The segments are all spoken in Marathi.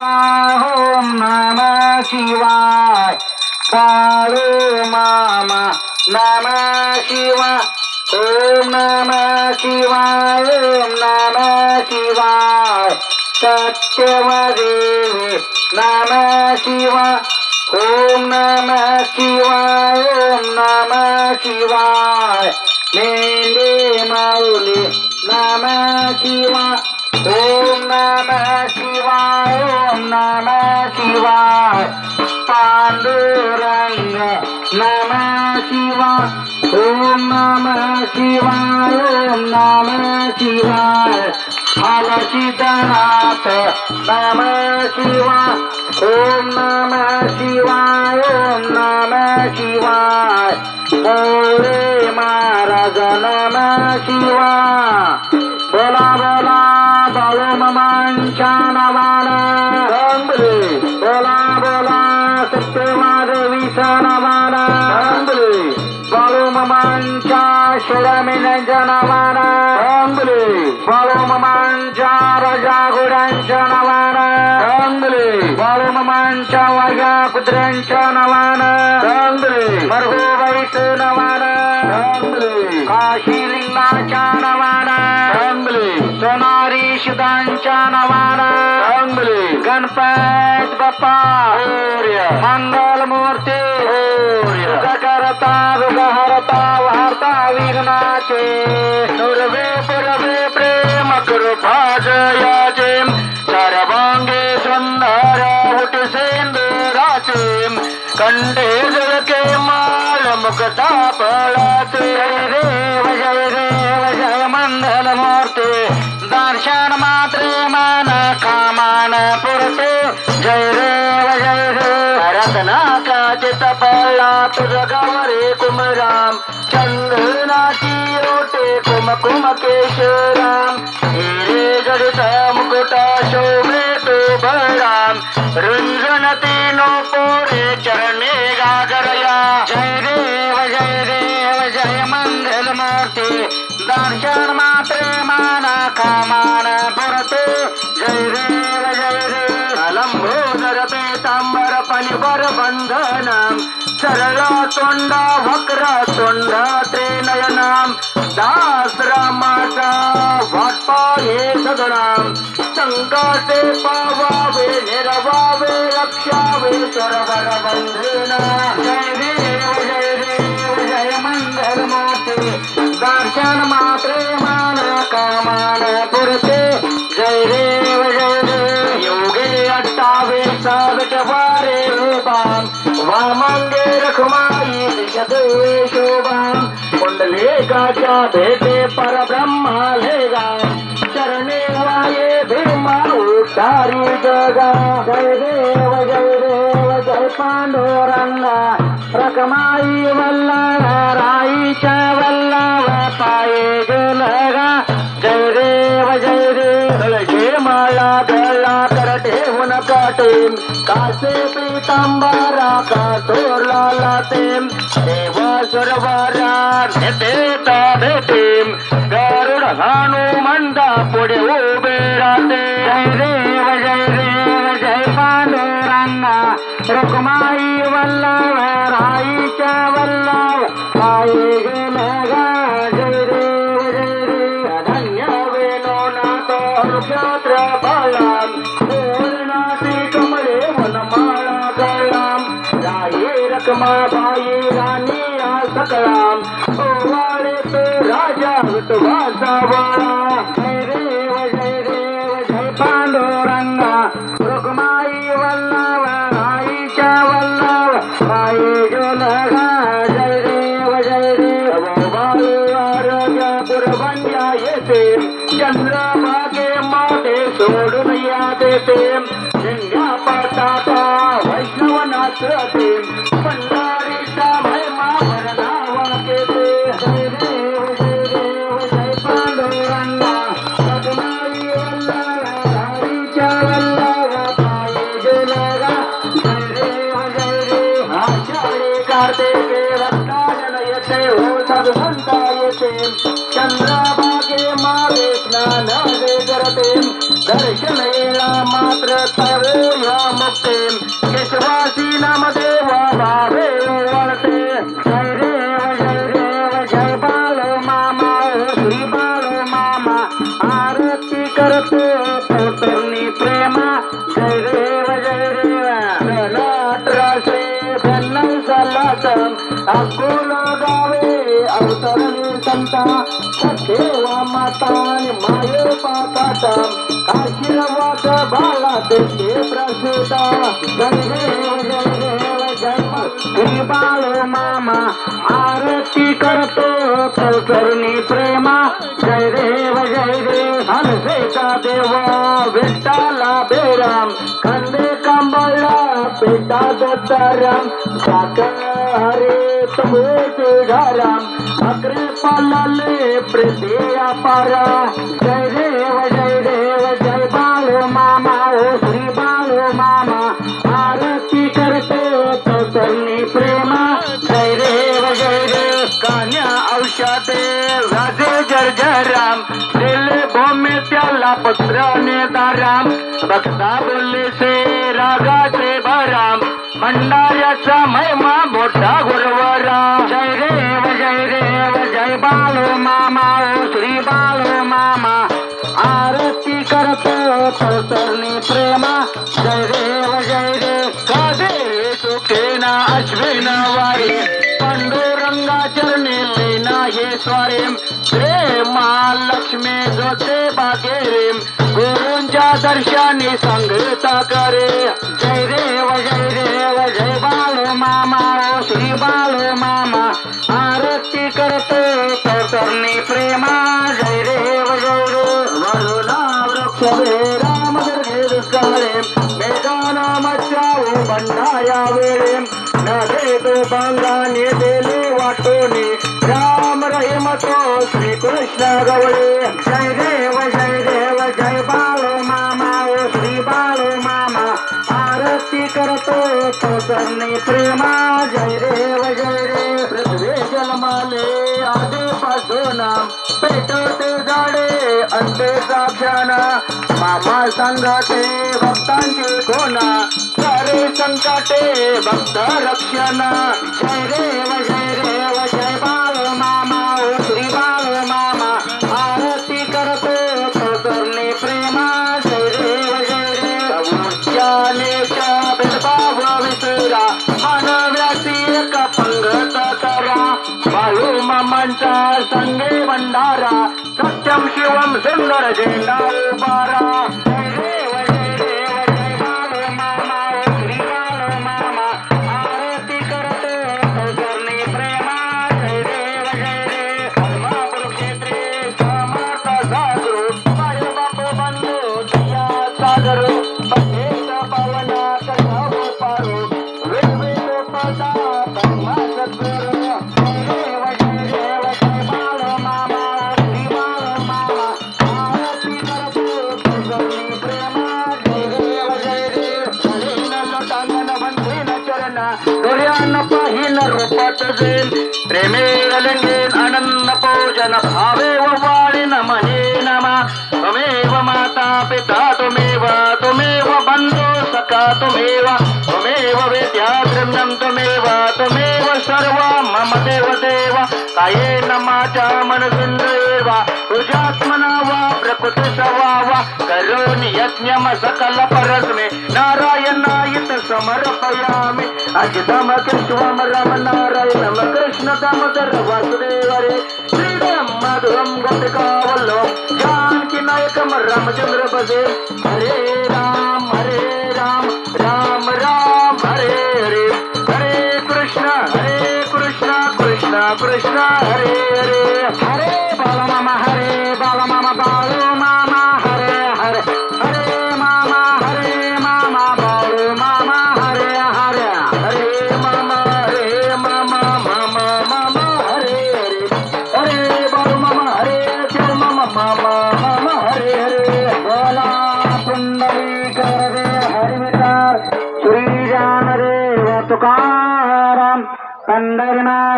ओम नम शिवाय। बाळू मामा नम शिवाय। ओम नम शिवाय ओम नम शिवाय। सत्यवदेवी नम शिवाय। ओम नम शिवाय ओम नम शिवाय। मेंढे माऊली नम शिवाय। पांडुरंग नम शिवा ओम नम शिवाय ओम नम शिवाय फलसिद्धनाथ नम शिवा ओम नम शिवाय ओम नम शिवाय मोरे महाराज नम शिवा शिळामेण्यांच्या नावानं रामबले बाळू मामांच्या राजा घोड्यांच्या नावानं. रामबले बाळू मामांच्या वाघ्या कुत्र्यांच्या नावानं. रामबले मरगोबाईचं नावानं. रामबले काशीलिंगाच्या नावानं. रामबले सोनारी शिदांच्या नावानं. रामबले गणपत बाप्पा. मंगल मूर्ती करता दुख हरता सर्वे विघ्नाचे पुरवे प्रेम कृपाजयाचे सर्वांगे सुंदर उठ सेंदुराचे. कंडे जळके माल मुखता पळाचे जय देव जय देव जय मंगल मूर्ते. दर्शन मात्रे मन कामान पुरते. जय देव जय देव रत्ना रत्नाकाचे तपळा तुझ गवरे कुमराम. चंदनाची ओटे कुम कुम केशराम. हिरे जडित मुकुटा शोभे तो बळराम रुंजनती नो पोरे चरणे गागरया. जय देव जय देव जय मंगल मूर्ती. दर्शन मात्रे माना कामान पुरते. जय देव जय देव पेतांबर पनिवर बंधनम तोंडा तोंड वक्र तोंड त्रिनयनाम दास रामाचा वाटपा हे सगळाम संकटे पावावे निरवावे रक्षावे सरवर बंधना. जय देव जय देव जय मंगल मोते दर्शन मा मार्गाच्या भेटे परब्रह्मालेगा चरणे वाये भीमा उतारी जगा. जय देव जय देव जय पांडुरंगा. रकमाई वल्ला राईच्या वल्ला पाये गेलगा हुन काटे कासे पीतांबरा कासोरला लाते देव सुरवारा भेटे ता भेटे गरुड हनुमंता पुढे उभे राहते जय देव जय देव जय पांडुरंगा रुक्माई वल्लभ राईच्या वल्लभ आई गेलगा रमाबाई रकमा बाई राणी आ सकळाम ओवाळे तो राजा विठवा सावळा जय देव जय देव जय पांडुरंगा. रुक्माई वल्लभ आईच्या वल्लभ. आई जोलगा जय देव जय देव बाळू आरोग्य पुरबंजा येते. चंद्रभागे माते सोडून या देते. शिंग्या पाटाता वैष्णव नाचते करतो तोतरणी प्रेमा. जय देव जय देव सन अठराशे ब्याण्णव साला सालात अकोला गावे अवतरणी संता. सखेवा माता आणि माय पाकाटा आशीर्वाद बाला देते प्रसूता जय देव जय देव जय श्री बाळ मामा. आरत करतो कौतरणी प्रेमा जय देव जय देव हलसेचा देव विठ्ठला बेराम खंदे कांबळला पेटा दत्ताराम हरे तबे घराम अग्रे पालाले प्रेते पारा जय देव जय देव भूमी त्याला पत्राने दाराम बघता बोलले से रागाचे भराम मंडाऱ्याचा महिमा मोठा गुरुवरा. जय देव जय दर्शने संगता करे। जय देव जय देव जय बाल मामा श्री बाल मामा। आरती करतो कौतरणी प्रेमा। जय देव जय देव। वरुणा वृक्ष राम दुष्काळे मेघाना मच्छाऊ बंडाया वेळे। न देतो बांगाने दिले वाटोने। राम रहीम तो श्री कृष्ण गवळे। जय देव जय देव प्रेमा जय देव जय रे पृथ्वी जन्माले आधीपासून पेटवते झाडे अंडे साक्षाना मामा सांगते भक्तांची कोणा सारे संकटे भक्त रक्षणा. जय देव जय रे. शिवम सुंदर झेंडा సాక్షాత్కా త్వమేవ త్వమేవ వేద్యాగ్రంథం త్వమేవ త్వమేవ సర్వం మమ దేవ దేవ కాయేన మాచా మనసుందేవ హృజాత్మనా వా ప్రకృతి సవా కరోని యజ్ఞమ సకల పరస్మే. నారాయణాయత సమర్పయామి అజితమ కృష్ణమ రమ నారాయణమ కృష్ణ దామోదర వాసుదేవరే శ్రీరామ మధురం గోపికావల్లో జానకి నాయకమ రామచంద్ర భజే హరే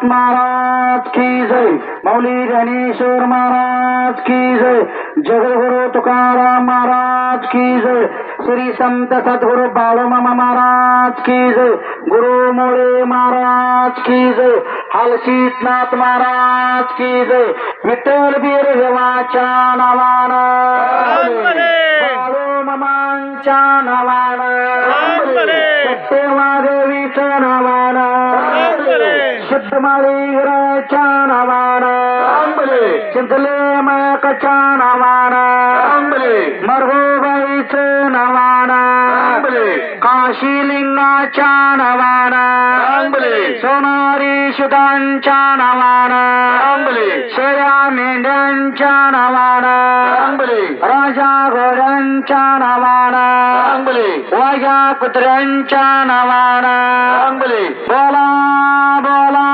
पंढरीनाथ महाराज की जय. मौली ज्ञानेश्वर महाराज की जय. जगद्गुरु तुकाराम महाराज की जय. श्री संत सद्गुरु बाळूमामा महाराज की जय. गुरु मोळे महाराज की जय. हलशीतनाथ महाराज की जय. विठ्ठल बीर देवाच्या नावानं. बाळूमामांच्या नावानं. सत्यमादेवीच्या नावानं. नावानं चिंतले मायकाच्या नावानं मरगोबाईचं नावानं काशीलिंगाच्या नावानं सोनारी सुदांच्या नावानं शेळ्या मेंढ्यांच्या नावानं राजा घोड्यांच्या नावानं वाघ्या कुत्र्यांच्या नावानं बोला बोला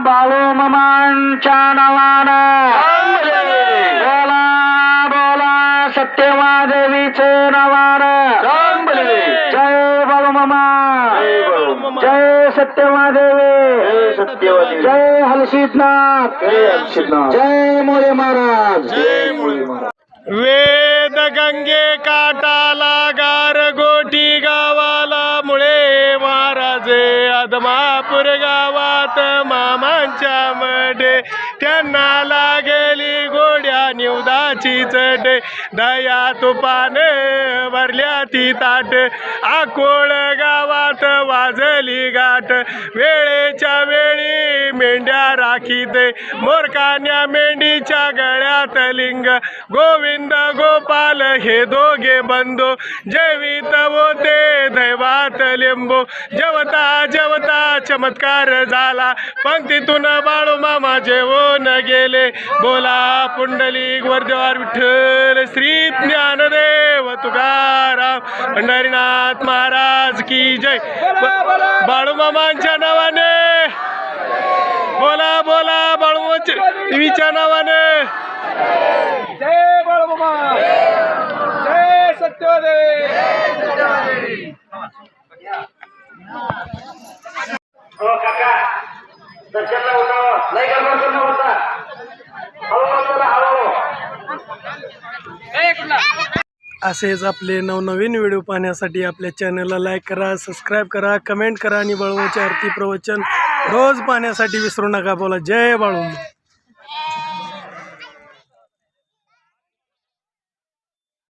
बाळू मामांच्या नावानं जय हलशीतनाथ जय मोरे महाराज। वेद गंगे काटाला गार गोटी गावाला मुळे महाराज आदमापूर गावात मामांच्या मडे त्यांना लागली गोड्या निवदाची चढे. दया तुपान भरल्या ती ताट. आकोळ गावात वाजली गाठ. वेळेच्या वेळी मेंढ्या राखीत. मोरकान्या मेंढीच्या गळ्यात लिंग. गोविंद गोपाल हे दोघे बंधू. जैवित होते दैवात लिंबू. जेवता जेवता चमत्कार झाला. पंक्तीतून बाळू मामा जेवून गेले. बोला पुंडलिक वर्धवार विठ्ठल श्री ज्ञानदेव तुकाराम. पंढरीनाथ महाराज की जय. ब- बाळू मामांच्या नावाने बोला बोला बाळू देवीच्या नावाने. जय जय सत्यदेवी. हो काका. दर्शनला नाही असेच आपले नवनवीन व्हिडिओ पाहण्यासाठी आपल्या चॅनलला लाईक करा सबस्क्राईब करा कमेंट करा आणि बळवूची आरती प्रवचन रोज पाण्यासाठी विसरू नका बोला. जय बाळू.